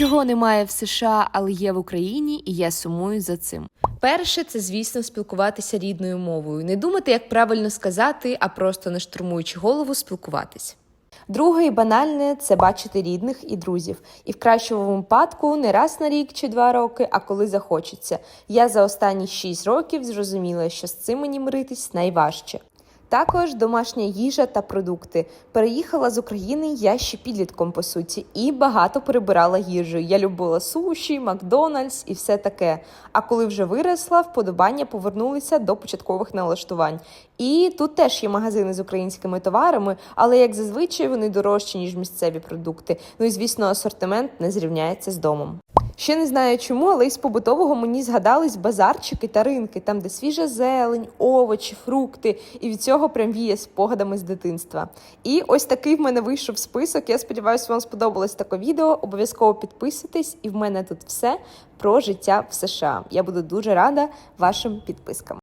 Чого немає в США, але є в Україні, і я сумую за цим. Перше, це звісно спілкуватися рідною мовою, не думати, як правильно сказати, а просто не штурмуючи голову, спілкуватись. Друге і банальне це бачити рідних і друзів, і в кращому випадку не раз на рік чи два роки, а коли захочеться. Я за останні шість років зрозуміла, що з цим мені миритись найважче. Також домашня їжа та продукти. Переїхала з України я ще підлітком, по суті, і багато перебирала їжу. Я любила суші, Макдональдс і все таке. А коли вже виросла, вподобання повернулися до початкових налаштувань. І тут теж є магазини з українськими товарами, але як зазвичай вони дорожчі, ніж місцеві продукти. Ну і звісно, асортимент не зрівняється з домом. Ще не знаю чому, але із побутового мені згадались базарчики та ринки, там, де свіжа зелень, овочі, фрукти, і від цього прям віє спогадами з дитинства. І ось такий в мене вийшов список. Я сподіваюся, вам сподобалось таке відео. Обов'язково підписуйтесь, і в мене тут все про життя в США. Я буду дуже рада вашим підпискам.